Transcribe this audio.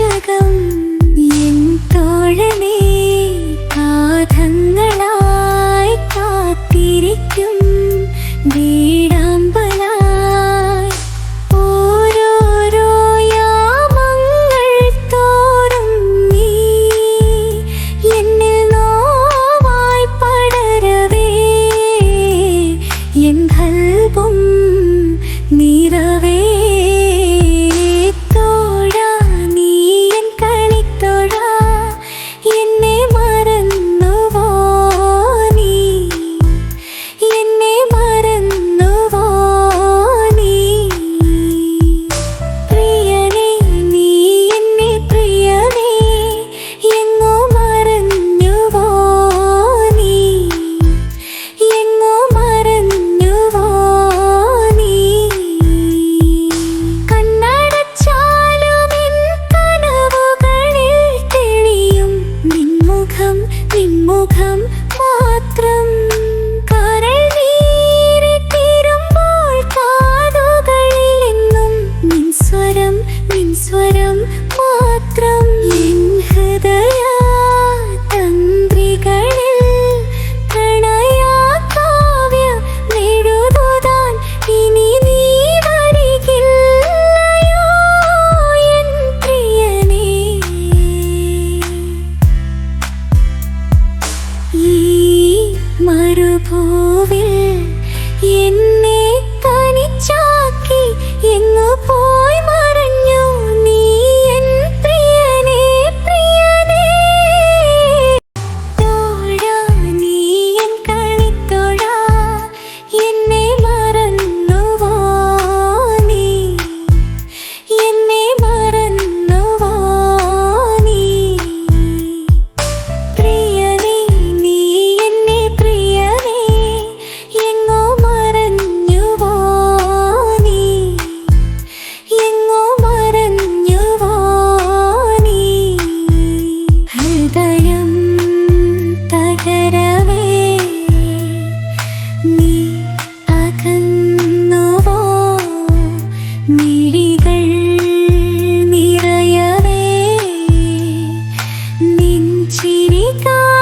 ചകം N തോഴനേ കാതങ്ങളായി കാത്തിരിക്കും. സുഖം മാത്രം പൂവിൽ 光